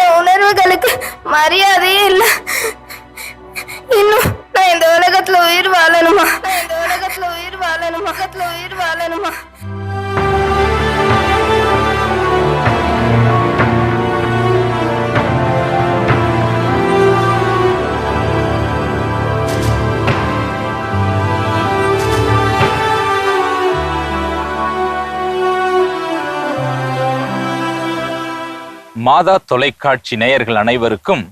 என் உணர்வுகளுக்கு மரியாதையே இல்ல. இன்னும் நான் இந்த உலகத்துல உயிர் வாழணுமா? இந்த உலகத்துல உயிர் வாழணுமா? உயிர் வாழணுமா? மாதா தொலைக்காட்சி நேயர்கள் அனைவருக்கும்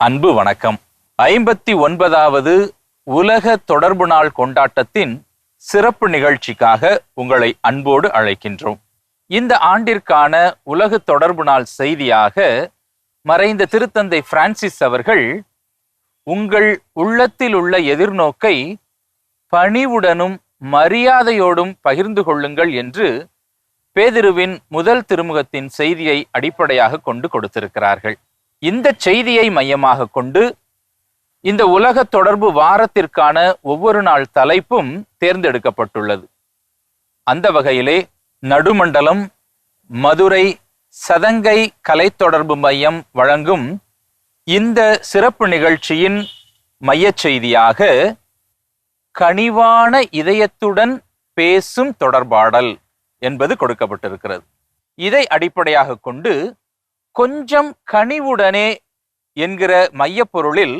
அன்பு வணக்கம். ஐம்பத்தி ஒன்பதாவது உலக தொடர்பு நாள் கொண்டாட்டத்தின் சிறப்பு நிகழ்ச்சிக்காக உங்களை அன்போடு அழைக்கின்றோம். இந்த ஆண்டிற்கான உலக தொடர்பு நாள் செய்தியாக மறைந்த திருத்தந்தை பிரான்சிஸ் அவர்கள் உங்கள் உள்ளத்தில் உள்ள எதிர்நோக்கை பணிவுடனும் மரியாதையோடும் பகிர்ந்து கொள்ளுங்கள் என்று பேதிருவின் முதல் திருமுகத்தின் செய்தியை அடிப்படையாக கொண்டு கொடுத்திருக்கிறார்கள். இந்த செய்தியை மையமாக கொண்டு இந்த உலக தொடர்பு வாரத்திற்கான ஒவ்வொரு நாள் தலைப்பும் தேர்ந்தெடுக்கப்பட்டுள்ளது. அந்த வகையிலே நடுமண்டலம் மதுரை சதங்கை கலை தொடர்பு மையம் வழங்கும் இந்த சிறப்பு நிகழ்ச்சியின் மையச் செய்தியாக கனிவான இதயத்துடன் பேசும் தொடர்பாடல். என்பது கொடுக்கப்பட்டிருக்கிறது. இதை அடிப்படையாக கொண்டு கொஞ்சம் கனிவுடனே என்கிற மையப்பொருளில்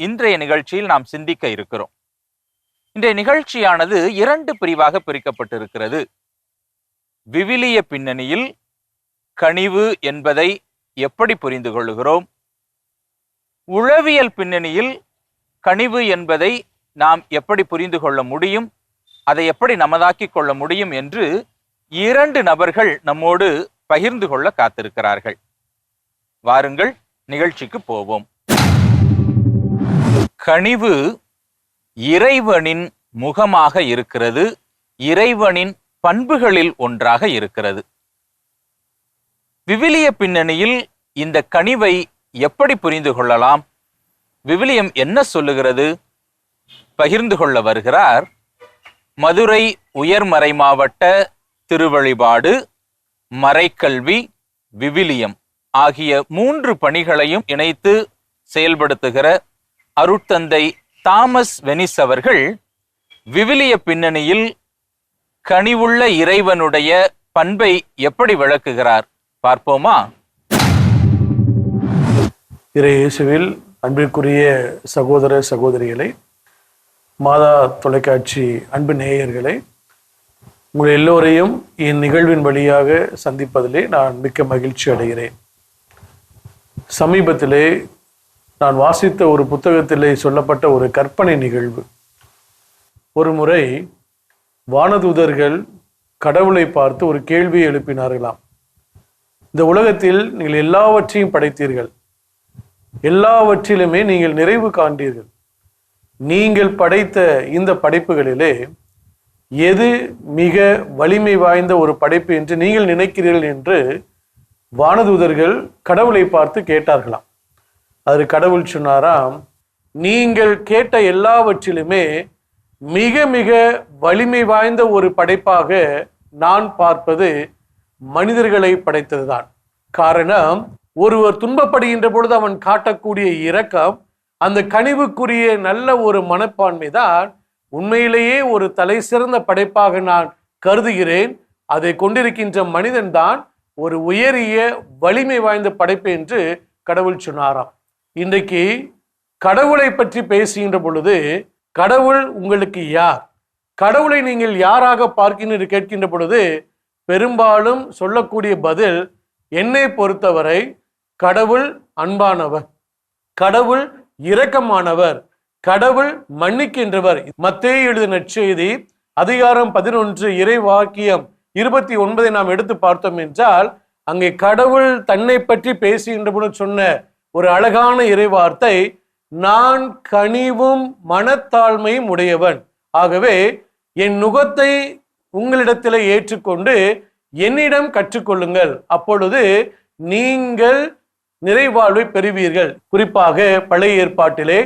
இன்றைய நிகழ்ச்சியில் நாம் சிந்திக்க இருக்கிறோம். இன்றைய நிகழ்ச்சியானது இரண்டு பிரிவாக பிரிக்கப்பட்டிருக்கிறது. விவிலிய பின்னணியில் கனிவு என்பதை எப்படி புரிந்து கொள்ளுகிறோம்? உளவியல் பின்னணியில் கனிவு என்பதை நாம் எப்படி புரிந்து கொள்ள முடியும்? அதை எப்படி நமதாக்கிக் கொள்ள முடியும் என்று இரண்டு நபர்கள் நம்மோடு பகிர்ந்து கொள்ள காத்திருக்கிறார்கள். வாருங்கள் நிகழ்ச்சிக்கு போவோம். கனிவு இறைவனின் முகமாக இருக்கிறது. இறைவனின் பண்புகளில் ஒன்றாக இருக்கிறது. விவிலிய பின்னணியில் இந்த கனிவை எப்படி புரிந்து கொள்ளலாம்? விவிலியம் என்ன சொல்லுகிறது? பகிர்ந்து கொள்ள வருகிறார். மதுரை உயர்மறை மாவட்ட திருவழிபாடு மறைக்கல்வி விவிலியம் ஆகிய மூன்று பணிகளையும் இணைத்து செயல்படுத்துகிற அருட்தந்தை தாமஸ் வெனிஸ் அவர்கள் விவிலிய பின்னணியில் கனிவுள்ள இறைவனுடைய பண்பை எப்படி விளக்குகிறார்? பார்ப்போமா? இறை இயேசுவில் அன்பிற்குரிய சகோதர சகோதரிகளை மாதா தொலைக்காட்சி அன்பு நேயர்களை உங்கள் எல்லோரையும் இந்நிகழ்வின் வழியாக சந்திப்பதிலே நான் மிக்க மகிழ்ச்சி அடைகிறேன். சமீபத்திலே நான் வாசித்த ஒரு புத்தகத்திலே சொல்லப்பட்ட ஒரு கற்பனை நிகழ்வு. ஒரு முறை வானதூதர்கள் கடவுளை பார்த்து ஒரு கேள்வியை எழுப்பினார்களாம். இந்த உலகத்தில் நீங்கள் எல்லாவற்றையும் படைத்தீர்கள். எல்லாவற்றிலுமே நீங்கள் நிறைவு காண்டீர்கள் நீங்கள் படைத்த இந்த படைப்புகளிலே எது மிக வலிமை வாய்ந்த ஒரு படைப்பு என்று நீங்கள் நினைக்கிறீர்கள் என்று வானதூதர்கள் கடவுளை பார்த்து கேட்டார்களாம். அது கடவுள் சொன்னாராம் நீங்கள் கேட்ட எல்லாவற்றிலுமே மிக மிக வலிமை வாய்ந்த ஒரு படைப்பாக நான் பார்ப்பது மனிதர்களை படைத்ததுதான். காரணம் ஒருவர் துன்பப்படுகின்ற பொழுது அவன் காட்டக்கூடிய இரக்கம் அந்த கனிவுக்குரிய நல்ல ஒரு மனப்பான்மை தான் உண்மையிலேயே ஒரு தலை சிறந்த படைப்பாக நான் கருதுகிறேன். அதை கொண்டிருக்கின்ற மனிதன்தான் ஒரு உயரிய வலிமை வாய்ந்த படைப்பு என்று கடவுள் சொன்னாராம். இன்றைக்கு கடவுளை பற்றி பேசுகின்ற பொழுது கடவுள் உங்களுக்கு யார்? கடவுளை நீங்கள் யாராக பார்க்கின்ற கேட்கின்ற பொழுது பெரும்பாலும் சொல்லக்கூடிய பதில் என்னை பொறுத்தவரை கடவுள் அன்பானவர். கடவுள் இரக்கமானவர். கடவுள் மன்னிக்கின்றவர். மத்தே எழுது நற்செய்தி அதிகாரம் பதினொன்று இறை வாக்கியம் இருபத்தி ஒன்பதை நாம் எடுத்து பார்த்தோம் என்றால் அங்கே கடவுள் தன்னை பற்றி பேசுகின்ற சொன்ன ஒரு அழகான இறைவார்த்தை நான் கனிவும் மனத்தாழ்மையும் உடையவன். ஆகவே என் நுகத்தை உங்களிடத்திலே ஏற்றுக்கொண்டு என்னிடம் கற்றுக்கொள்ளுங்கள். அப்பொழுது நீங்கள் நிறைவாழ்வை பெறுவீர்கள். குறிப்பாக பழைய ஏற்பாட்டிலே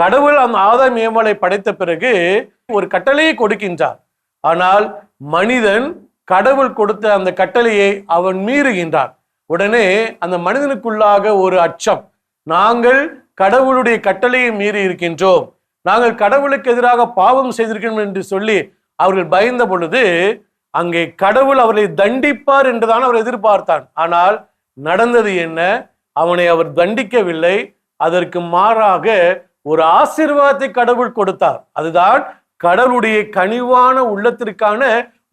கடவுள் அந்த ஆதாம் ஏமலை படைத்த பிறகு ஒரு கட்டளையை கொடுக்கின்றார். ஆனால் மனிதன் கடவுள் கொடுத்த அந்த கட்டளையை அவன் மீறுகின்றான். உடனே அந்த மனிதனுக்குள்ளாக ஒரு அச்சம். நாங்கள் கடவுளுடைய கட்டளையை மீறி இருக்கின்றோம். நாங்கள் கடவுளுக்கு எதிராக பாவம் செய்திருக்கிறோம் என்று சொல்லி அவர்கள் பயந்த பொழுது அங்கே கடவுள் அவர்களை தண்டிப்பார் என்றுதான் அவர் எதிர்பார்த்தான். ஆனால் நடந்தது என்ன? அவனை அவர் தண்டிக்கவில்லை. அதற்கு மாறாக ஒரு ஆசீர்வாதத்தை கடவுள் கொடுத்தார். அதுதான் கடவுளுடைய கனிவான உள்ளத்திற்கான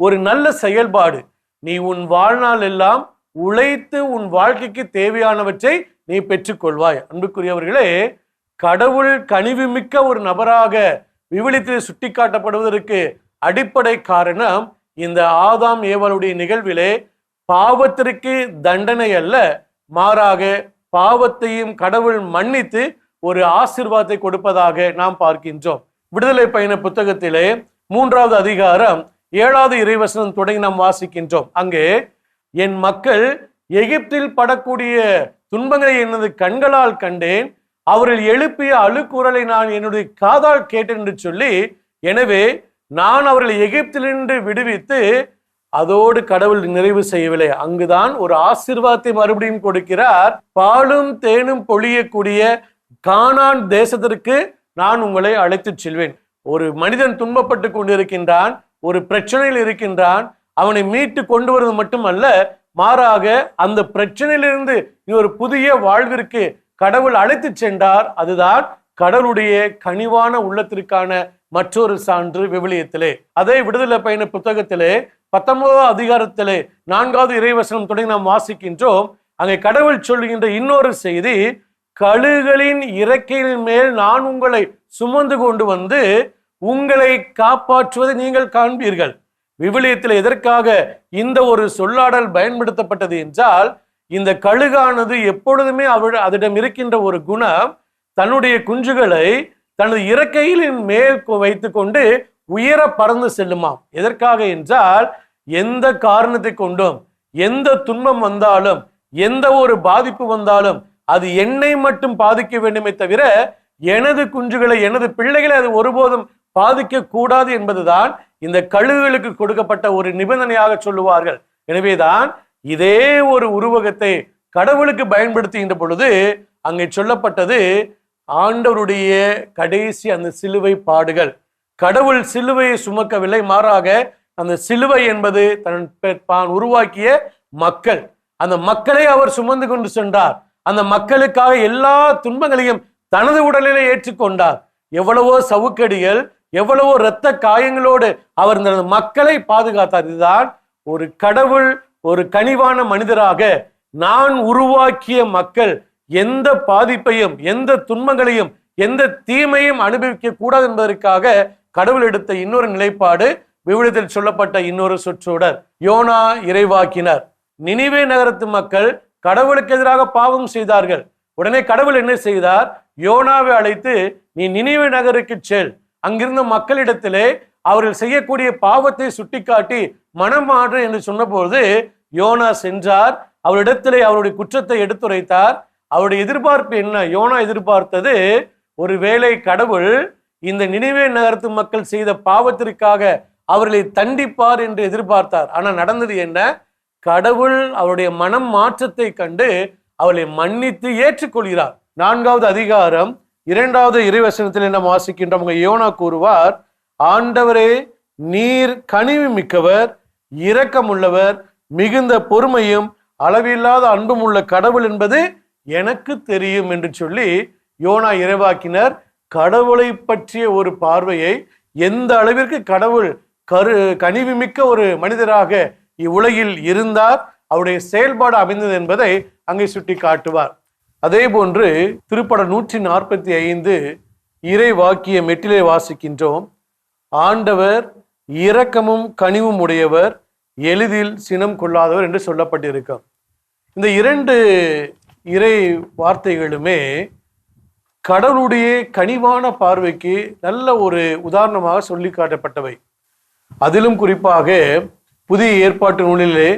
ஒரு நல்ல செயல்பாடு. நீ உன் வாழ்நாள் எல்லாம் உழைத்து உன் வாழ்க்கைக்கு தேவையானவற்றை நீ பெற்றுக்கொள்வாய். அன்புக்குரியவர்களே கடவுள் கனிவுமிக்க ஒரு நபராக விவிலியத்தில் சுட்டிக்காட்டப்படுவதற்கு அடிப்படை காரணம் இந்த ஆதாம் ஏவலுடைய நிகழ்விலே பாவத்திற்கு தண்டனை அல்ல. மாறாக பாவத்தையும் கடவுள் மன்னித்து ஒரு ஆசிர்வாதத்தை கொடுப்பதாக நாம் பார்க்கின்றோம். விடுதலை பயண புத்தகத்திலே மூன்றாவது அதிகாரம் ஏழாவது இறைவசனம் தொடங்கி நாம் வாசிக்கின்றோம். அங்கே என் மக்கள் எகிப்தில் படக்கூடிய துன்பங்களை எனது கண்களால் கண்டேன். அவர்கள் எழுப்பிய அழுக்குரலை நான் என்னுடைய காதால் கேட்டேன் என்று சொல்லி எனவே நான் அவர்களை எகிப்திலிருந்து விடுவித்து அதோடு கடவுள் நிறைவு செய்யவில்லை. அங்குதான் ஒரு ஆசிர்வாதத்தை மறுபடியும் கொடுக்கிறார். பாலும் தேனும் பொழியக்கூடிய கானான் தேசத்திற்கு நான் உங்களை அழைத்துச் செல்வேன். ஒரு மனிதன் துன்பப்பட்டு கொண்டிருக்கின்றான் ஒரு பிரச்சனையில் இருக்கின்றான் அவனை மீட்டு கொண்டு வருவது மட்டுமல்ல மாறாக அந்த பிரச்சனையிலிருந்து நீ ஒரு புதிய வாழ்விற்கு கடவுள் அழைத்து சென்றார். அதுதான் கடவுளுடைய கனிவான உள்ளத்திற்கான மற்றொரு சான்று விவிலியத்திலே. அதே விடுதலை பயண புத்தகத்திலே பத்தொன்பதாவது அதிகாரத்திலே நான்காவது இறைவசனம் தொடங்கி நாம் வாசிக்கின்றோம். அங்கே கடவுள் சொல்லுகின்ற இன்னொரு செய்தி கழுகளின் இறக்கையின் மேல் நான் உங்களை சுமந்து கொண்டு வந்து உங்களை காப்பாற்றுவதை நீங்கள் காண்பீர்கள். விவிலியத்தில் எதற்காக இந்த ஒரு சொல்லாடல் பயன்படுத்தப்பட்டது என்றால் இந்த கழுகானது எப்பொழுதுமே அவள் அதிடம் இருக்கின்ற ஒரு குணம் தன்னுடைய குஞ்சுகளை தனது இறக்கையிலின் மேல் வைத்துக்கொண்டு உயர பறந்து செல்லுமாம். எதற்காக என்றால் எந்த காரணத்தை கொண்டும் எந்த துன்பம் வந்தாலும் எந்த ஒரு பாதிப்பு வந்தாலும் அது என்னை மட்டும் பாதிக்க வேண்டுமே தவிர எனது குஞ்சுகளை எனது பிள்ளைகளை அது ஒருபோதும் பாதிக்க கூடாது என்பதுதான் இந்த கழுகுகளுக்கு கொடுக்கப்பட்ட ஒரு நிபந்தனையாக சொல்லுவார்கள். எனவேதான் இதே ஒரு உருவகத்தை கடவுளுக்கு பயன்படுத்துகின்ற பொழுது அங்கே சொல்லப்பட்டது ஆண்டவருடைய கடைசி அந்த சிலுவை பாடுகள். கடவுள் சிலுவையை சுமக்கவில்லை மாறாக அந்த சிலுவை என்பது தன் தான் உருவாக்கிய மக்கள். அந்த மக்களை அவர் சுமந்து கொண்டு சென்றார். அந்த மக்களுக்காக எல்லா துன்பங்களையும் தனது உடலிலே ஏற்றுக்கொண்டார். எவ்வளவோ சவுக்கடிகள் எவ்வளவோ இரத்த காயங்களோடு அவர் இந்த மக்களை பாதுகாத்தார். இதுதான் ஒரு கடவுள் ஒரு கனிவான மனிதராக நான் உருவாக்கிய மக்கள். எந்த பாதிப்பையும் எந்த துன்பங்களையும் எந்த தீமையும் அனுபவிக்க கூடாது என்பதற்காக கடவுள் எடுத்த இன்னொரு நிலைப்பாடு விவிலியத்தில் சொல்லப்பட்ட இன்னொரு சொற்றொடர் யோனா இறைவாக்கினர். நினைவே நகரத்து மக்கள் கடவுளுக்கு எதிராக பாவம் செய்தார்கள். உடனே கடவுள் என்ன செய்தார்? யோனாவை அழைத்து நீ நினைவு நகருக்கு செல். அங்கிருந்த மக்களிடத்திலே அவர்கள் செய்யக்கூடிய பாவத்தை சுட்டிக்காட்டி மனம் மாற்று என்று சொன்னபோது யோனா சென்றார். அவரிடத்திலே அவருடைய குற்றத்தை எடுத்துரைத்தார். அவருடைய எதிர்பார்ப்பு என்ன? யோனா எதிர்பார்த்தது ஒருவேளை கடவுள் இந்த நினைவே நகரத்து மக்கள் செய்த பாவத்திற்காக அவர்களை தண்டிப்பார் என்று எதிர்பார்த்தார். ஆனால் நடந்தது என்ன? கடவுள் அவருடைய மனம் மாற்றத்தை கண்டு அவளை மன்னித்து ஏற்றுக்கொள்கிறார். நான்காவது அதிகாரம் இரண்டாவது இறைவசனத்தில் என்ன வாசிக்கின்றோம். உங்க யோனா கூறுவார் ஆண்டவரே நீர் கனிவு மிக்கவர் இரக்கமுள்ளவர் மிகுந்த பொறுமையும் அளவில்லாத அன்பும் உள்ள கடவுள் என்பது எனக்கு தெரியும் என்று சொல்லி யோனா இறைவாக்கினர் கடவுளை பற்றிய ஒரு பார்வையை எந்த அளவிற்கு கடவுள் கரு கனிவுமிக்க ஒரு மனிதராக இவ்வுலகில் இருந்தார் அவருடைய செயல்பாடு அமைந்தது என்பதை அங்கே சுட்டி காட்டுவார் அதே போன்று திருப்படம் நூற்றி நாற்பத்தி ஐந்து இறை வாக்கிய மெட்டிலே வாசிக்கின்றோம். ஆண்டவர் இரக்கமும் கனிவும் உடையவர் எளிதில் சினம் கொள்ளாதவர் என்று சொல்லப்பட்டிருக்கும். இந்த இரண்டு இறை வார்த்தைகளுமே கடவுளுடைய கனிவான பார்வைக்கு நல்ல ஒரு உதாரணமாக சொல்லி காட்டப்பட்டவை. அதிலும் குறிப்பாக புதிய ஏற்பாட்டு நூலிலே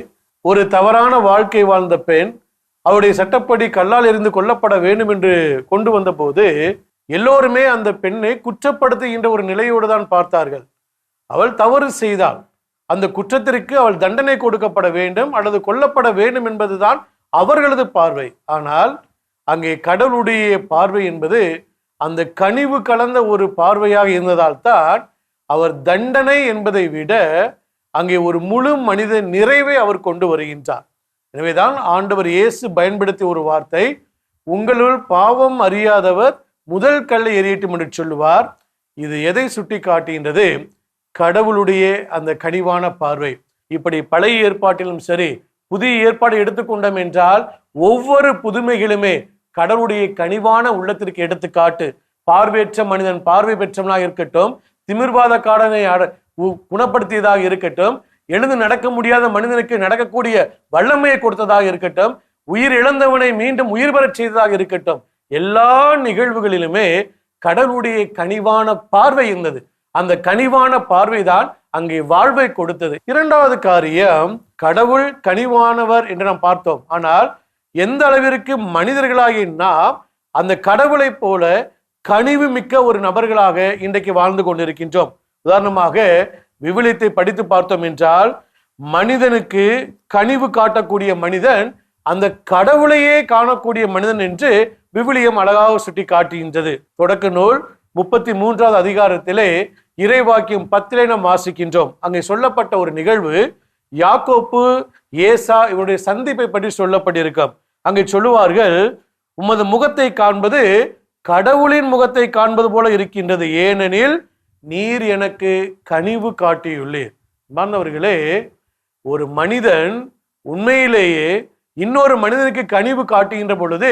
ஒரு தவறான வாழ்க்கை வாழ்ந்த பெண் அவருடைய சட்டப்படி கல்லால் இருந்து கொல்லப்பட வேண்டும் என்று கொண்டு வந்தபோது எல்லோருமே அந்த பெண்ணை குற்றப்படுத்துகின்ற ஒரு நிலையோடு தான் பார்த்தார்கள். அவள் தவறு செய்தாள். அந்த குற்றத்திற்கு அவள் தண்டனை கொடுக்கப்பட வேண்டும் அல்லது கொல்லப்பட வேண்டும் என்பதுதான் அவர்களது பார்வை. ஆனால் அங்கே கடவுளுடைய பார்வை என்பது அந்த கனிவு கலந்த ஒரு பார்வையாக இருந்ததால் தான் அவர் தண்டனை என்பதை விட அங்கே ஒரு முழு மனித நிறைவை அவர் கொண்டு வருகின்றார். எனவேதான் ஆண்டவர் இயேசு பயன்படுத்திய ஒரு வார்த்தை உங்களுள் பாவம் அறியாதவர் முதல் கல்லை எரியட்டும் என்று சொல்லுவார். இது எதை சுட்டி காட்டுகின்றது கடவுளுடைய அந்த கனிவான பார்வை. இப்படி பழைய ஏற்பாட்டிலும் சரி புதிய ஏற்பாடு எடுத்துக்கொண்டோம் என்றால் ஒவ்வொரு புதுமைகளுமே கடவுளுடைய கனிவான உள்ளத்திற்கு எடுத்துக்காட்டு பார்வையற்ற மனிதன் பார்வை பெற்றவனாக இருக்கட்டும் திமிர்வாத காடனை அட- உ- குணப்படுத்தியதாக இருக்கட்டும் எழுந்து நடக்க முடியாத மனிதனுக்கு நடக்கக்கூடிய வல்லமையை கொடுத்ததாக இருக்கட்டும் உயிர் இழந்தவனை மீண்டும் உயிர் பெறச் செய்ததாக இருக்கட்டும் எல்லா நிகழ்வுகளிலுமே கடவுளுடைய கனிவான பார்வை இருந்தது. அந்த கனிவான பார்வைதான் அங்கே வாழ்வை கொடுத்தது. இரண்டாவது காரியம் கடவுள் கனிவானவர் என்று நாம் பார்த்தோம். ஆனால் எந்த அளவிற்கு மனிதர்களாகி நாம் அந்த கடவுளைப் போல கனிவு மிக்க ஒரு நபர்களாக இன்றைக்கு வாழ்ந்து கொண்டிருக்கின்றோம். உதாரணமாக விவிலியத்தை படித்து பார்த்தோம் என்றால் மனிதனுக்கு கனிவு காட்டக்கூடிய மனிதன் அந்த கடவுளையே காணக்கூடிய மனிதன் என்று விவிலியம் அழகாக சுட்டி காட்டுகின்றது தொடக்க நூல் முப்பத்தி மூன்றாவது அதிகாரத்திலே இறைவாக்கியம் பத்திலே நாம் வாசிக்கின்றோம். அங்கே சொல்லப்பட்ட ஒரு நிகழ்வு யாக்கோப்பு ஏசா இவருடைய சந்திப்பை பற்றி சொல்லப்பட்டிருக்கும். அங்கே சொல்லுவார்கள் உமது முகத்தை காண்பது கடவுளின் முகத்தை காண்பது போல இருக்கின்றது. ஏனெனில் நீர் எனக்கு கனிவு காட்டியுள்ளீர். மாணவர்களே ஒரு மனிதன் உண்மையிலேயே இன்னொரு மனிதனுக்கு கனிவு காட்டுகின்ற பொழுது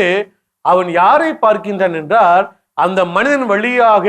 அவன் யாரை பார்க்கின்றான் என்றால் அந்த மனிதன் வழியாக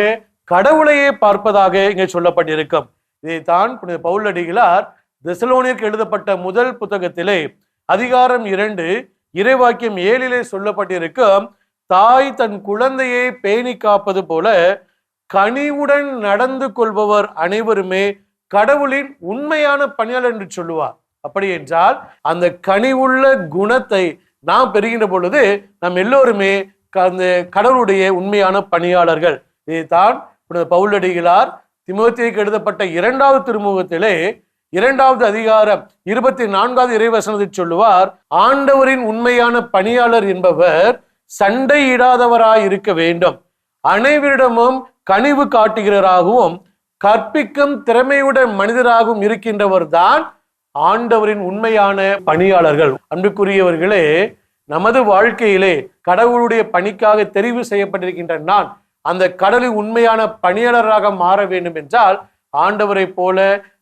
கடவுளையே பார்ப்பதாக இங்கே சொல்லப்பட்டிருக்கும். இதைத்தான் புனித பவுலடிகளார் தெசலோனிற்கு எழுதப்பட்ட முதல் புத்தகத்திலே அதிகாரம் இரண்டு இறைவாக்கியம் ஏழிலே சொல்லப்பட்டிருக்கும் தாய் தன் குழந்தையை பேணி காப்பது போல கனிவுடன் நடந்து கொள்பவர் அனைவருமே கடவுளின் உண்மையான பணியாளர் என்று சொல்லுவார். அப்படி என்றால் அந்த கனிவுள்ள குணத்தை நாம் பெறுகின்ற பொழுது நாம் எல்லோருமே க- அந்த கடவுளுடைய உண்மையான பணியாளர்கள். இதைத்தான் புனித பவுலடிகளார் திமுகத்திற்கு எழுதப்பட்ட இரண்டாவது திருமுகத்திலே இரண்டாவது அதிகாரம் இருபத்தி நான்காவது இறைவசனத்தில் சொல்லுவார் ஆண்டவரின் உண்மையான பணியாளர் என்பவர் சண்டையிடாதவராய் இருக்க வேண்டும். அனைவரிடமும் கனிவு காட்டுகிறவராகவும் கற்பிக்கும் திறமையுடன் மனிதராகவும் இருக்கின்றவர் தான் ஆண்டவரின் உண்மையான பணியாளர்கள். அன்புக்குரியவர்களே நமது வாழ்க்கையிலே கடவுளுடைய பணிக்காக தெரிவு செய்யப்பட்டிருக்கின்ற நான் அந்த கடலில் உண்மையான பணியாளராக மாற வேண்டும் என்றால் ஆண்டவரை போல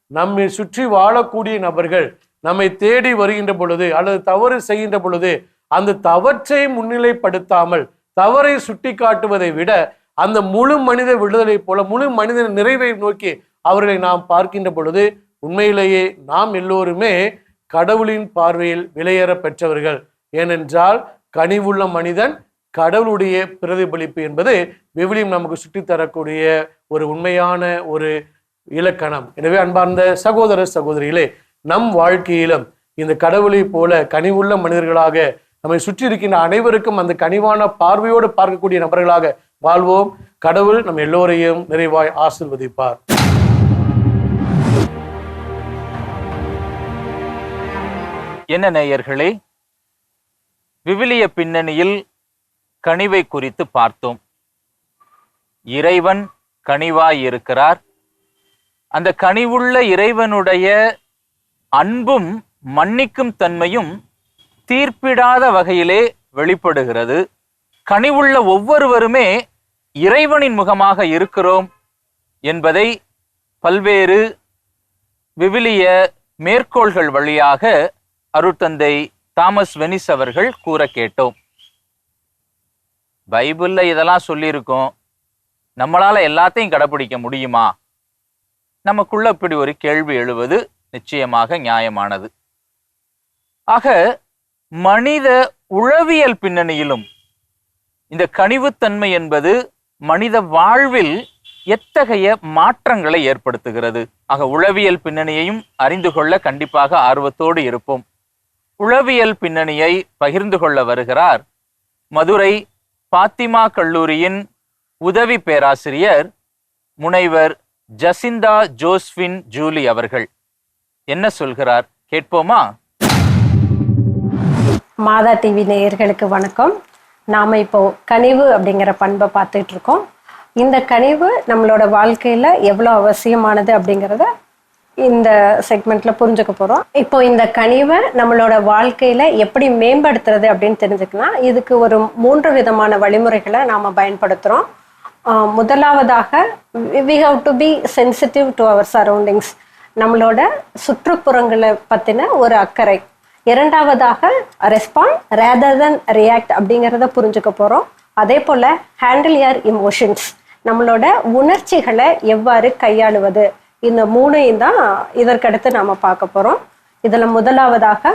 நம்மை சுற்றி வாழக்கூடிய நபர்கள் நம்மை தேடி வருகின்ற பொழுது அல்லது தவறு செய்கின்ற பொழுது அந்த தவற்றை முன்னிலைப்படுத்தாமல் தவறை சுட்டி காட்டுவதை விட அந்த முழு மனித விடுதலை போல முழு மனித நிறைவை நோக்கி அவர்களை நாம் பார்க்கின்ற பொழுது உண்மையிலேயே நாம் எல்லோருமே கடவுளின் பார்வையில் விலையேற பெற்றவர்கள். ஏனென்றால் கனிவுள்ள மனிதன் கடவுளுடைய பிரதிபலிப்பு என்பது விவிலியம் நமக்கு சுட்டித் தரக்கூடிய ஒரு உண்மையான ஒரு இலக்கணம். எனவே அன்பார்ந்த சகோதர சகோதரிகளே நம் வாழ்க்கையிலும் இந்த கடவுளை போல கனிவுள்ள மனிதர்களாக நம்மை சுற்றி இருக்கின்ற அனைவருக்கும் அந்த கனிவான பார்வையோடு பார்க்கக்கூடிய நபர்களாக வாழ்வோம். கடவுள் நம் எல்லோரையும் நிறைவாய் ஆசிர்வதிப்பார். என்ன நேயர்களே விவிலிய பின்னணியில் கனிவை குறித்து பார்த்தோம். இறைவன் கனிவாய் இருக்கிறார் அந்த கனிவுள்ள இறைவனுடைய அன்பும் மன்னிக்கும் தன்மையும் தீர்ப்பிடாத வகையிலே வெளிப்படுகிறது. கனிவுள்ள ஒவ்வொருவருமே இறைவனின் முகமாக இருக்கிறோம் என்பதை பல்வேறு விவிலிய மேற்கோள்கள் வழியாக அருட்தந்தை தாமஸ் வெனிஸ் அவர்கள் கூற கேட்டோம். பைபிள்ல இதெல்லாம் சொல்லியிருக்கோம். நம்மளால எல்லாத்தையும் கடைபிடிக்க முடியுமா? நமக்குள்ள இப்படி ஒரு கேள்வி எழுவது நிச்சயமாக நியாயமானது. ஆக மனித உளவியல் பின்னணியிலும் இந்த கனிவுத்தன்மை என்பது மனித வாழ்வில் எத்தகைய மாற்றங்களை ஏற்படுத்துகிறது? ஆக உளவியல் பின்னணியையும் அறிந்து கொள்ள கண்டிப்பாக ஆர்வத்தோடு இருப்போம். உளவியல் பின்னணியை பகிர்ந்து கொள்ள வருகிறார் மதுரை பாத்திமா கல்லூரியின் உதவி பேராசிரியர் முனைவர் ஜசிந்தா ஜோஸ்வின் ஜூலி அவர்கள். என்ன சொல்கிறார்? கேட்போமா? மாதா டிவி நேயர்களுக்கு வணக்கம். நாம் இப்போ கனிவு அப்படிங்கிற பண்பை பார்த்துட்டு இருக்கோம். இந்த கனிவு நம்மளோட வாழ்க்கையில் எவ்வளோ அவசியமானது அப்படிங்கிறத இந்த செக்மெண்ட்ல புரிஞ்சுக்க போகிறோம் இப்போ இந்த கனிவை நம்மளோட வாழ்க்கையில் எப்படி மேம்படுத்துறது அப்படின்னு தெரிஞ்சுக்கலாம். இதுக்கு ஒரு மூன்று விதமான வழிமுறைகளை நாம் பயன்படுத்துகிறோம் முதலாவதாக we have to be sensitive to our surroundings நம்மளோட சுற்றுப்புறங்களை பற்றின ஒரு அக்கறை. இரண்டாவதாக ரெஸ்பாண்ட் ரேதர் than ரியாக்ட் அப்படிங்கிறத புரிஞ்சுக்க போகிறோம் அதே போல் ஹேண்டில் யர் இமோஷன்ஸ் நம்மளோட உணர்ச்சிகளை எவ்வாறு கையாளுவது? இந்த மூணையும் தான் இதற்கடுத்து நாம் பார்க்க போகிறோம் இதில் முதலாவதாக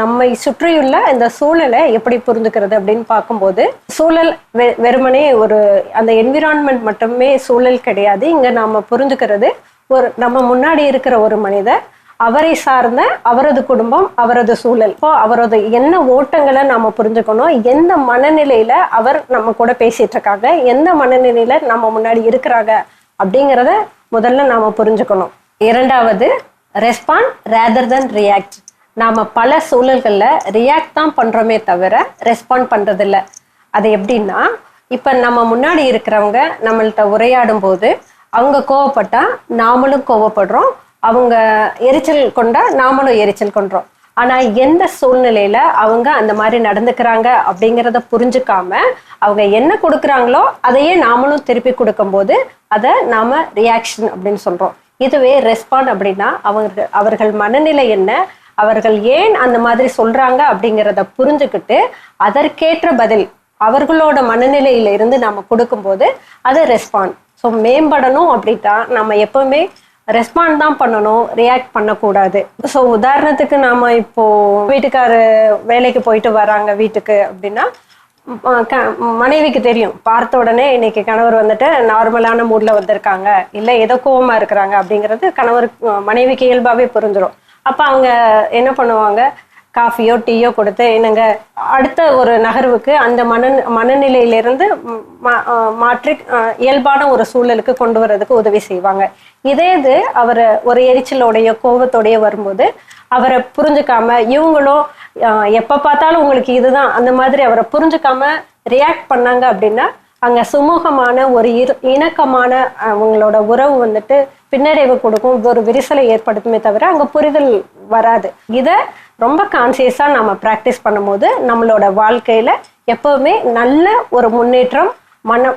நம்மை சுற்றியுள்ள இந்த சூழலை எப்படி புரிந்துக்கிறது அப்படின்னு பார்க்கும்போது சூழல் வெ வெறுமனே ஒரு அந்த என்விரான்மெண்ட் மட்டுமே சூழல் கிடையாது. இங்கே நாம் புரிஞ்சுக்கிறது ஒரு நம்ம முன்னாடி இருக்கிற ஒரு மனிதர் அவரை சார்ந்த அவரது குடும்பம் அவரது சூழல். இப்போ அவரது என்ன ஓட்டங்களை நாம புரிஞ்சுக்கணும்? எந்த மனநிலையில அவர் நம்ம கூட பேசிட்டு இருக்காங்க? எந்த மனநிலையில நம்ம முன்னாடி இருக்கிறாங்க? அப்படிங்கிறத முதல்ல நாம புரிஞ்சுக்கணும். இரண்டாவது ரெஸ்பாண்ட் ரேதர் தன் ரியாக்ட் நாம பல சூழல்களில் ரியாக்ட் தான் பண்றோமே தவிர ரெஸ்பாண்ட் பண்றதில்ல. அது எப்படின்னா இப்ப நம்ம முன்னாடி இருக்கிறவங்க நம்மள்ட்ட உரையாடும் போது அவங்க கோவப்பட்டா நாமளும் கோவப்படுறோம். அவங்க எரிச்சல் கொண்டா நாமளும் எரிச்சல் கொண்டோம் ஆனா எந்த சூழ்நிலையில அவங்க அந்த மாதிரி நடந்துக்கிறாங்க அப்படிங்கிறத புரிஞ்சுக்காம அவங்க என்ன கொடுக்குறாங்களோ அதையே நாமளும் திருப்பி கொடுக்கும்போது அதை நாம ரியாக்ஷன் அப்படின்னு சொல்றோம். இதுவே ரெஸ்பாண்ட் அப்படின்னா அவங்க அவர்கள் மனநிலை என்ன அவர்கள் ஏன் அந்த மாதிரி சொல்றாங்க அப்படிங்கிறத புரிஞ்சுக்கிட்டு அதற்கேற்ற பதில் அவர்களோட மனநிலையில இருந்து நாம கொடுக்கும்போது அது ரெஸ்பாண்ட் ஸோ மேம்படணும் அப்படின்னா நம்ம எப்பவுமே ரெஸ்பாண்ட் தான் பண்ணணும் ரியாக்ட் பண்ணக்கூடாது. ஸோ உதாரணத்துக்கு நாம இப்போ வீட்டுக்காரு வேலைக்கு போயிட்டு வராங்க வீட்டுக்கு அப்படின்னா க- மனைவிக்கு தெரியும். பார்த்த உடனே இன்னைக்கு கணவர் வந்துட்டு நார்மலான மூட்ல வந்திருக்காங்க. இல்லை ஏதோ கோவமா இருக்கிறாங்க அப்படிங்கிறது கணவர் மனைவிக்கு இயல்பாகவே புரிஞ்சிடும் அப்போ அவங்க என்ன பண்ணுவாங்க? காஃபியோ டீயோ கொடுத்து என்னங்க அடுத்த ஒரு நகர்வுக்கு அந்த மன மனநிலையிலிருந்து மா- மாற்றி இயல்பான ஒரு சூழலுக்கு கொண்டு வர்றதுக்கு உதவி செய்வாங்க. இதே இது அவர் ஒரு எரிச்சலோடைய கோபத்தோடைய வரும்போது அவரை புரிஞ்சுக்காம இவங்களும் ஆ, எப்ப பார்த்தாலும் உங்களுக்கு இதுதான் அந்த மாதிரி அவரை புரிஞ்சுக்காம ரியாக்ட் பண்ணாங்க அப்படின்னா அங்க சுமூகமான ஒரு இரு இணக்கமான அவங்களோட உறவு வந்துட்டு பின்னடைவு கொடுக்கும் ஒரு விரிசலை ஏற்படுத்துமே தவிர அங்க புரிதல் வராது. இத ரொம்ப கான்சியஸாக நம்ம ப்ராக்டிஸ் பண்ணும்போது நம்மளோட வாழ்க்கையில் எப்போவுமே நல்ல ஒரு முன்னேற்றம் மன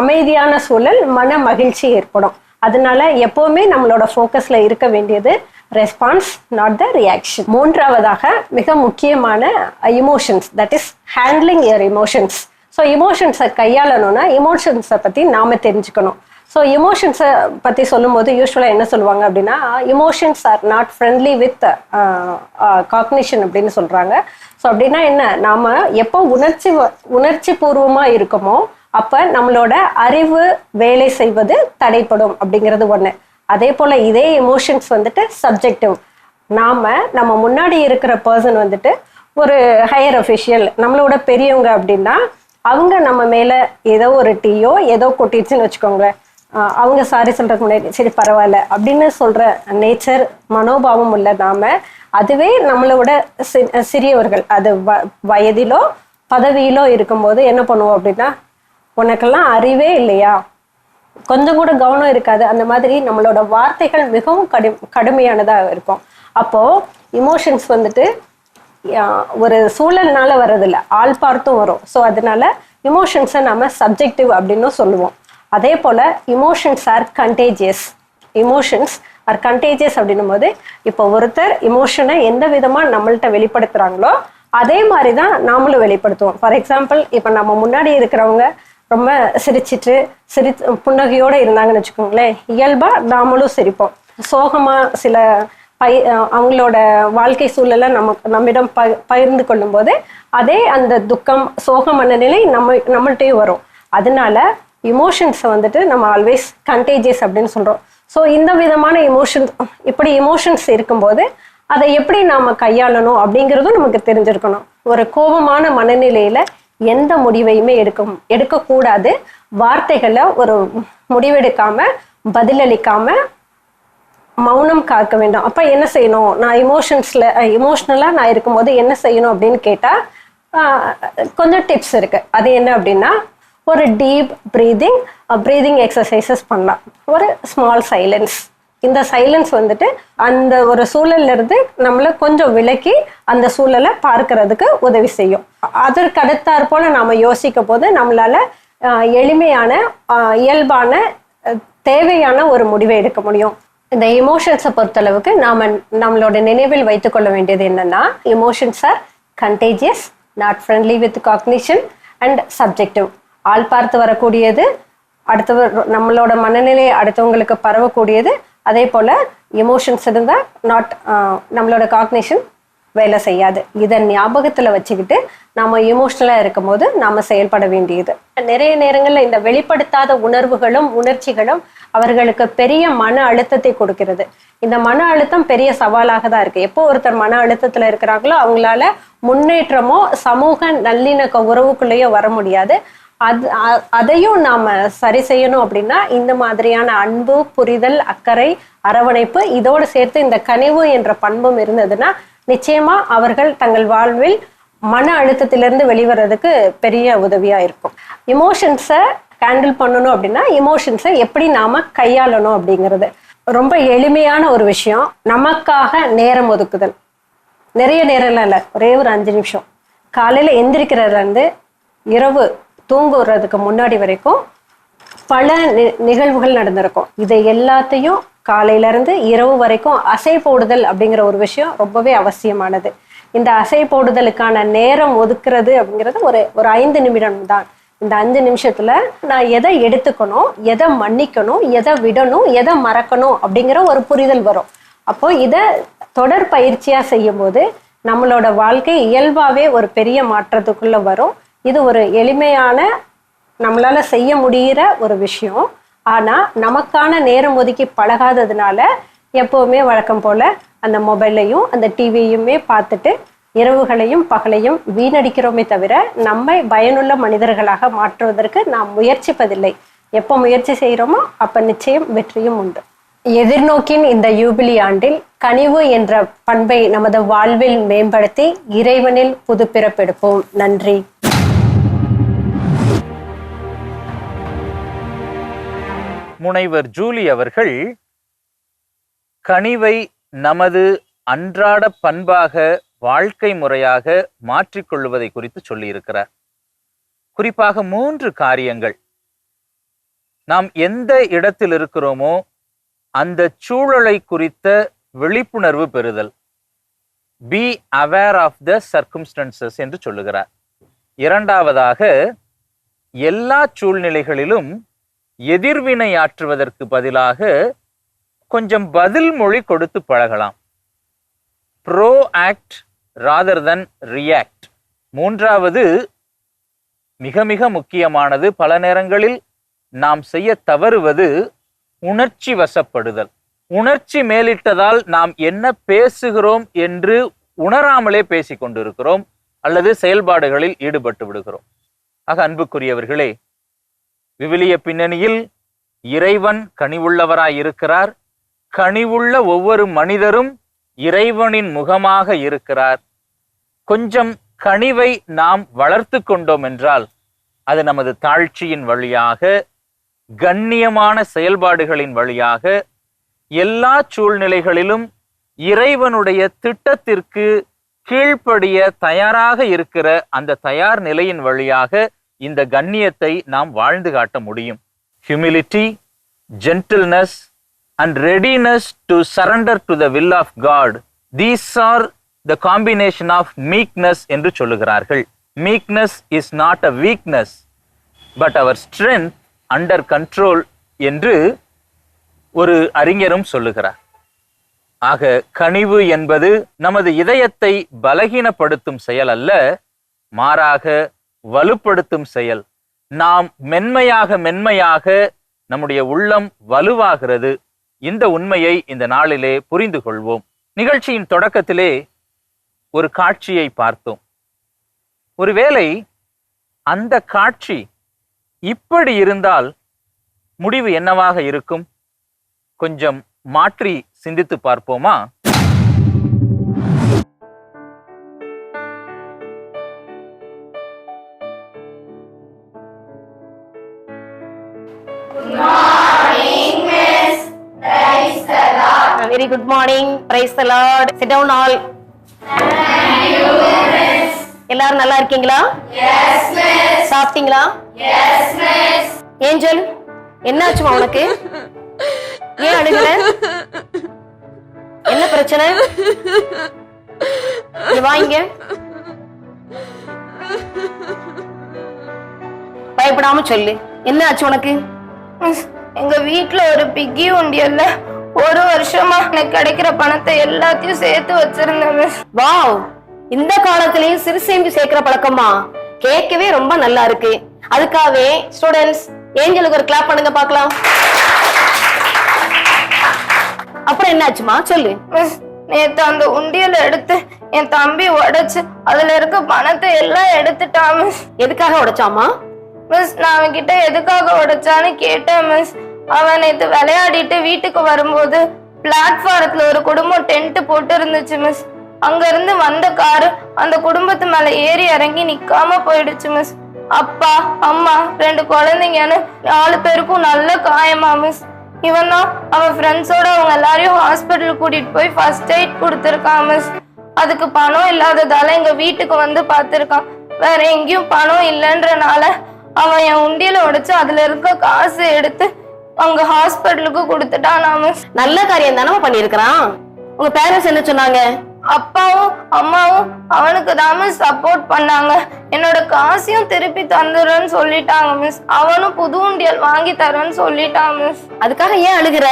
அமைதியான சூழல் மன மகிழ்ச்சி ஏற்படும். அதனால எப்போவுமே நம்மளோட ஃபோக்கஸில் இருக்க வேண்டியது ரெஸ்பான்ஸ் நாட் த ரியாக்ஷன் மூன்றாவதாக மிக முக்கியமான emotions that is handling your emotions so இமோஷன்ஸை கையாளணும்னா இமோஷன்ஸை பற்றி நாம் தெரிஞ்சுக்கணும். ஸோ இமோஷன்ஸை பற்றி சொல்லும்போது யூஸ்வலாக என்ன சொல்லுவாங்க அப்படின்னா emotions are not friendly with cognition அப்படின்னு சொல்கிறாங்க ஸோ அப்படின்னா என்ன? நாம் எப்போ உணர்ச்சி உணர்ச்சி பூர்வமாக இருக்கோமோ அப்போ நம்மளோட அறிவு வேலை செய்வது தடைப்படும் அப்படிங்கிறது ஒன்று அதே போல் இதே எமோஷன்ஸ் வந்துட்டு சப்ஜெக்டிவ் நாம் நம்ம முன்னாடி இருக்கிற பர்சன் வந்துட்டு ஒரு ஹையர் அஃபிஷியல் நம்மளோட பெரியவங்க அப்படின்னா அவங்க நம்ம மேலே ஏதோ ஒரு டீயோ ஏதோ கொட்டிடுச்சுன்னு வச்சுக்கோங்களேன். அவங்க சாரி சொல்றதுக்கு முன்னாடி சரி பரவாயில்ல. அப்படின்னு சொல்ற நேச்சர் மனோபாவம் உள்ள நாம அதுவே நம்மளோட சிறியவர்கள். அது வ- வயதிலோ பதவியிலோ இருக்கும்போது என்ன பண்ணுவோம் அப்படின்னா உனக்கெல்லாம் அறிவே இல்லையா? கொஞ்சம் கூட கவனம் இருக்காது. அந்த மாதிரி நம்மளோட வார்த்தைகள் மிகவும் கடும் கடுமையானதாக இருக்கும். அப்போ இமோஷன்ஸ் வந்துட்டு ஒரு சூழல்னால வர்றதில்ல. ஆள் பார்த்தும் வரும். ஸோ அதனால இமோஷன்ஸை நம்ம சப்ஜெக்டிவ் அப்படின்னும் சொல்லுவோம். அதே போல emotions are contagious emotions are contagious அப்படின்னும் போது இப்போ ஒருத்தர் இமோஷனை எந்த விதமா நம்மள்ட்ட வெளிப்படுத்துறாங்களோ அதே மாதிரி தான் நாமளும் வெளிப்படுத்துவோம். ஃபார் எக்ஸாம்பிள் இப்போ நம்ம முன்னாடி இருக்கிறவங்க ரொம்ப சிரிச்சிட்டு சிரி புன்னகையோடு இருந்தாங்கன்னு வச்சுக்கோங்களேன் இயல்பாக நாமளும் சிரிப்போம். சோகமா சில பை அவங்களோட வாழ்க்கை சூழலை நம்ம நம்மிடம் ப பகிர்ந்து கொள்ளும்போது அதே அந்த துக்கம் சோக மனநிலை நம்ம நம்மள்கிட்டயும் வரும். அதனால இமோஷன்ஸை வந்துட்டு நம்ம ஆல்வேஸ் கண்டேஜியஸ் அப்படின்னு சொல்கிறோம் ஸோ இந்த விதமான இமோஷன்ஸ் இப்படி இமோஷன்ஸ் இருக்கும்போது அதை எப்படி நாம் கையாளணும் அப்படிங்கிறதும் நமக்கு தெரிஞ்சிருக்கணும். ஒரு கோபமான மனநிலையில் எந்த முடிவையுமே எடுக்க எடுக்கக்கூடாது. வார்த்தைகளை ஒரு முடிவெடுக்காம பதிலளிக்காம மௌனம் காக்க வேண்டும். அப்போ என்ன செய்யணும்? நான் இமோஷன்ஸில் இமோஷ்னலாக நான் இருக்கும்போது என்ன செய்யணும் அப்படின்னு கேட்டால் கொஞ்சம் டிப்ஸ் இருக்குது அது என்ன அப்படின்னா ஒரு டீப் ப்ரீதிங் ப்ரீதிங் எக்ஸசைசஸ் பண்ணலாம். ஒரு ஸ்மால் சைலன்ஸ் இந்த சைலன்ஸ் வந்துட்டு அந்த ஒரு சூழல்ல இருந்து நம்மளை கொஞ்சம் விலக்கி அந்த சூழலை பார்க்கறதுக்கு உதவி செய்யும். அதற்கடுத்தாற் போல நாம யோசிக்க போது நம்மளால எளிமையான இயல்பான தேவையான ஒரு முடிவை எடுக்க முடியும். இந்த இமோஷன்ஸை பொறுத்தளவுக்கு நாம் நம்மளோட நினைவில் வைத்துக்கொள்ள வேண்டியது என்னென்னா emotions are contagious not friendly with cognition and subjective ஆள் பார்த்து வரக்கூடியது அடுத்தவர் நம்மளோட மனநிலை அடுத்தவங்களுக்கு பரவக்கூடியது. அதே போல எமோஷன்ஸ் இருந்தால் நாட் நம்மளோட காக்னிஷன் வேலை செய்யாது. இதை ஞாபகத்துல வச்சுக்கிட்டு நாம இமோஷனலா இருக்கும்போது நாம செயல்பட வேண்டியது. நிறைய நேரங்களில் இந்த வெளிப்படுத்தாத உணர்வுகளும் உணர்ச்சிகளும் அவர்களுக்கு பெரிய மன அழுத்தத்தை கொடுக்கிறது. இந்த மன அழுத்தம் பெரிய சவாலாக தான் இருக்கு. எப்போ ஒருத்தர் மன அழுத்தத்தில் இருக்கிறாங்களோ அவங்களால முன்னேற்றமோ சமூக நல்லிணக்க உறவுக்குள்ளேயோ வர முடியாது. அது அ- அதையும் நாம சரி செய்யணும் அப்படின்னா இந்த மாதிரியான அன்பு புரிதல் அக்கறை அரவணைப்பு இதோடு சேர்த்து இந்த கனிவு என்ற பண்பும் இருந்ததுன்னா நிச்சயமா அவர்கள் தங்கள் வாழ்வில் மன அழுத்தத்திலிருந்து வெளிவரதுக்கு பெரிய உதவியா இருக்கும். இமோஷன்ஸை ஹேண்டில் பண்ணணும் அப்படின்னா இமோஷன்ஸை எப்படி நாம கையாளணும் அப்படிங்கிறது. ரொம்ப எளிமையான ஒரு விஷயம். நமக்காக நேரம் ஒதுக்குதல். நிறைய நேரம்லாம் இல்லை ஒரே ஒரு அஞ்சு நிமிஷம். காலையில எந்திரிக்கிறதுல இருந்து இரவு தூங்குறதுக்கு முன்னாடி வரைக்கும் பல நி- நிகழ்வுகள் நடந்திருக்கும். இதை எல்லாத்தையும் காலையில இருந்து இரவு வரைக்கும் அசை போடுதல் அப்படிங்கிற ஒரு விஷயம் ரொம்பவே அவசியமானது. இந்த அசை போடுதலுக்கான நேரம் ஒதுக்குறது அப்படிங்கிறது ஒரு ஒரு ஐந்து நிமிடம் தான். இந்த அஞ்சு நிமிஷத்துல நான் எதை எடுத்துக்கணும் எதை மன்னிக்கணும் எதை விடணும் எதை மறக்கணும் அப்படிங்கிற ஒரு புரிதல் வரும். அப்போ இதை தொடர் பயிற்சியா செய்யும் போது நம்மளோட வாழ்க்கை இயல்பாவே ஒரு பெரிய மாற்றத்துக்குள்ள வரும். இது ஒரு எளிமையான நம்மளால செய்ய முடிகிற ஒரு விஷயம். ஆனா நமக்கான நேரம் ஒதுக்கி பழகாததுனால எப்போவுமே வழக்கம் போல அந்த மொபைல்லையும் அந்த டிவியுமே பார்த்துட்டு இரவுகளையும் பகலையும் வீணடிக்கிறோமே தவிர நம்மை பயனுள்ள மனிதர்களாக மாற்றுவதற்கு நாம் முயற்சிப்பதில்லை. எப்போ முயற்சி செய்கிறோமோ அப்ப நிச்சயம் வெற்றியும் உண்டு. எதிர்நோக்கின் இந்த யூபிலி ஆண்டில் கனிவு என்ற பண்பை நமது வாழ்வில் மேம்படுத்தி இறைவனில் புதுப்பிறப்பெடுப்போம். நன்றி. முனைவர் ஜூலி அவர்கள் கனிவை நமது அன்றாட பண்பாக வாழ்க்கை முறையாக மாற்றிக்கொள்வதை குறித்து சொல்லியிருக்கிறார். குறிப்பாக மூன்று காரியங்கள். நாம் எந்த இடத்தில் இருக்கிறோமோ அந்த சூழலை குறித்த விழிப்புணர்வு பெறுதல். Be aware of the circumstances என்று சொல்லுகிறார். இரண்டாவதாக எல்லா சூழ்நிலைகளிலும் எதிர்வினையாற்றுவதற்கு பதிலாக கொஞ்சம் பதில் மொழி கொடுத்து பழகலாம். Proact rather than react மூன்றாவது மிக மிக முக்கியமானது பல நேரங்களில் நாம் செய்ய தவறுவது உணர்ச்சி வசப்படுதல். உணர்ச்சி மேலிட்டதால் நாம் என்ன பேசுகிறோம் என்று உணராமலே பேசிக் கொண்டிருக்கிறோம் அல்லது செயல்பாடுகளில் ஈடுபட்டு விடுகிறோம். ஆக அன்புக்குரியவர்களே விவிலிய பின்னணியில் இறைவன் கனிவுள்ளவராய் இருக்கிறார் கனிவுள்ள ஒவ்வொரு மனிதரும் இறைவனின் முகமாக இருக்கிறார். கொஞ்சம் கனிவை நாம் வளர்த்து கொண்டோம் என்றால் அது நமது தாழ்ச்சியின் வழியாக கண்ணியமான செயல்பாடுகளின் வழியாக எல்லா சூழ்நிலைகளிலும் இறைவனுடைய திட்டத்திற்கு கீழ்ப்படிய தயாராக இருக்கிற அந்த தயார் நிலையின் வழியாக இந்த கண்ணியத்தை நாம் வாழ்ந்து காட்ட முடியும். Humility gentleness and readiness to surrender to the will of God these are the combination of meekness என்று சொல்லுகிறார்கள். Meekness is not a weakness but our strength under control என்று ஒரு அறிஞரும் சொல்லுகிறார். ஆக கனிவு என்பது நமது இதயத்தை பலகீனப்படுத்தும் செயல் அல்ல மாறாக வலுப்படுத்தும் செயல். நாம் மென்மையாக மென்மையாக நம்முடைய உள்ளம் வலுவாகிறது. இந்த உண்மையை இந்த நாளிலே புரிந்து கொள்வோம். நிகழ்ச்சியின் தொடக்கத்திலே ஒரு காட்சியை பார்த்தோம். ஒருவேளை அந்த காட்சி இப்படி இருந்தால் முடிவு என்னவாக இருக்கும்? கொஞ்சம் மாற்றி சிந்தித்து பார்ப்போமா? Very good morning praise the Lord sit down all எல்லாரும் நல்லா இருக்கீங்களா? சாப்பிட்டீங்களா? ஏஞ்சல் என்னாச்சுமா உனக்கு? ஏன் அழுகல என்ன பிரச்சனை? வாங்க. பயப்படாம சொல்லு. என்ன ஆச்சு உனக்கு? எங்க வீட்டுல ஒரு பிக்கி உண்டியல்ல. ஒரு வருஷமா எனக்கு கிடைக்கிற பணத்தை எல்லாத்தையும் சேர்த்து வச்சிருந்தேன். மிஸ் வாவ் இந்த காலத்திலயும் சிறு சேமிப்பு சேர்க்கிற பழக்கமா? கேட்கவே ரொம்ப நல்லா இருக்கு. அதுக்காகவே ஸ்டூடெண்ட்ஸ் ஏஞ்சலுக்கு ஒரு கிளாப் பண்ணுங்க பார்க்கலாம். அப்புறம் என்னாச்சுமா? சொல்லு. மிஸ் நேத்து அந்த உண்டியலை எடுத்து என் தம்பி உடைச்சு அதுல இருக்க பணத்தை எல்லாம் எடுத்துட்டான் மிஸ் எதுக்காக உடைச்சாமா? மிஸ் நான் அவன்கிட்ட எதுக்காக உடைச்சான்னு கேட்டேன் மிஸ் அவன் நேற்று விளையாடிட்டு வீட்டுக்கு வரும்போது பிளாட்ஃபாரத்துல ஒரு குடும்பம் டென்ட் போட்டு இருந்துச்சு மிஸ் அங்க இருந்து வந்த காரு அந்த குடும்பத்து மேல ஏறி இறங்கி நிக்காம போயிடுச்சு மிஸ் அப்பா அம்மா ரெண்டு குழந்தைங்கன்னு நாலு பேருக்கும் நல்ல காயமா மிஸ் இவன் தான் அவன் ஃப்ரெண்ட்ஸோட அவங்க எல்லாரையும் ஹாஸ்பிட்டல் கூட்டிட்டு போய் ஃபர்ஸ்ட் எய்ட் கொடுத்துருக்கான் மிஸ் அதுக்கு பணம் இல்லாததால எங்க வீட்டுக்கு வந்து பார்த்துருக்கான். வேற எங்கேயும் பணம் இல்லைன்றனால அவன் என் உண்டியில உடைச்சு அதுல இருக்க காசு எடுத்து அங்க ஹாஸ்பிட்டலுக்கு கொடுத்துட்டான் நான் மிஸ் நல்ல காரியம் தானே பண்ணிருக்கிறான் உங்க பேரண்ட்ஸ் என்ன சொன்னாங்க? அப்பாவும் அம்மாவும் அவனுக்கு தான் மிஸ் சப்போர்ட் பண்ணாங்க. என்னோட காசையும் திருப்பி தந்துடுறேன்னு சொல்லிட்டாங்க மிஸ் அவனும் புது உண்டியல் வாங்கி தரேன்னு சொல்லிட்டான் மிஸ் அதுக்காக ஏன் அழுகுற?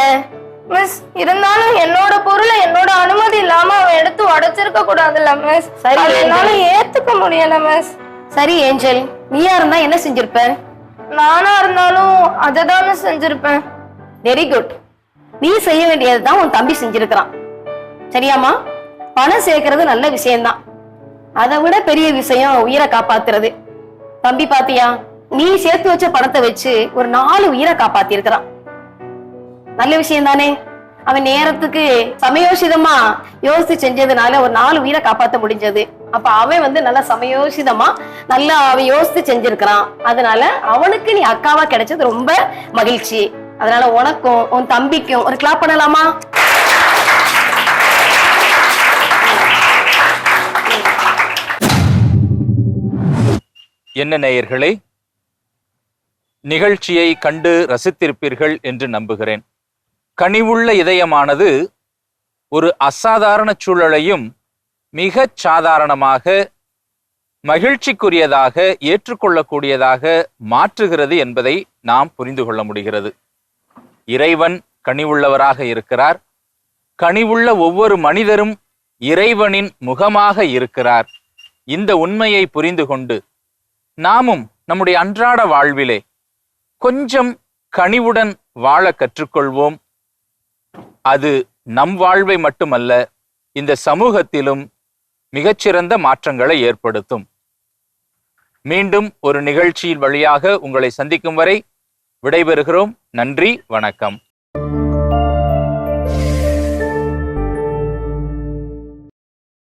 மிஸ் இருந்தாலும் என்னோட பொருளை என்னோட அனுமதி இல்லாம அவன் எடுத்து உடைச்சிருக்க கூடாதுல்ல மிஸ் சரி, என்னால ஏத்துக்க முடியல மிஸ் சரி ஏஞ்சல். நீயா இருந்தா என்ன செஞ்சிருப்ப? நானா இருந்தாலும் அதை தானே செஞ்சிருப்பேன். வெரி குட் நீ செய்ய வேண்டியதுதான் உன் தம்பி செஞ்சிருக்கிறான். சரியாமா பணம் சேர்க்கறது நல்ல விஷயம்தான். அதை விட பெரிய விஷயம் உயிரை காப்பாத்துறது. தம்பி பாத்தியா? நீ சேர்த்து வச்ச பணத்தை வச்சு ஒரு நாலு உயிரை காப்பாத்தி நல்ல விஷயம் தானே அவன் நேரத்துக்கு சமயோசிதமா யோசிச்சு செஞ்சதுனால ஒரு நாலு உயிரை காப்பாத்த முடிஞ்சது. அப்ப அவன் வந்து நல்லா சமயோசிதமா நல்லா அவன் யோசித்து செஞ்சிருக்கிறான். அதனால அவனுக்கு நீ அக்காவா கிடைச்சது ரொம்ப மகிழ்ச்சி. அதனால உனக்கும் உன் தம்பிக்கும் ஒரு கிளாப் பண்ணலாமா? என்ன நேயர்களே? நிகழ்ச்சியை கண்டு ரசித்திருப்பீர்கள் என்று நம்புகிறேன். கனிவுள்ள இதயமானது ஒரு அசாதாரண சூழலையும் மிகச் சாதாரணமாக மகிழ்ச்சிக்குரியதாக ஏற்றுக்கொள்ளக்கூடியதாக மாற்றுகிறது என்பதை நாம் புரிந்து கொள்ள முடிகிறது. இறைவன் கனிவுள்ளவராக இருக்கிறார். கனிவுள்ள ஒவ்வொரு மனிதரும் இறைவனின் முகமாக இருக்கிறார். இந்த உண்மையை புரிந்து கொண்டு நாமும் நம்முடைய அன்றாட வாழ்விலே கொஞ்சம் கனிவுடன் வாழ கற்றுக்கொள்வோம். அது நம் வாழ்வை மட்டுமல்ல இந்த சமூகத்திலும் மிகச்சிறந்த மாற்றங்களை ஏற்படுத்தும். மீண்டும் ஒரு நிகழ்ச்சியின் வழியாக உங்களை சந்திக்கும் வரை விடைபெறுகிறோம். நன்றி வணக்கம்.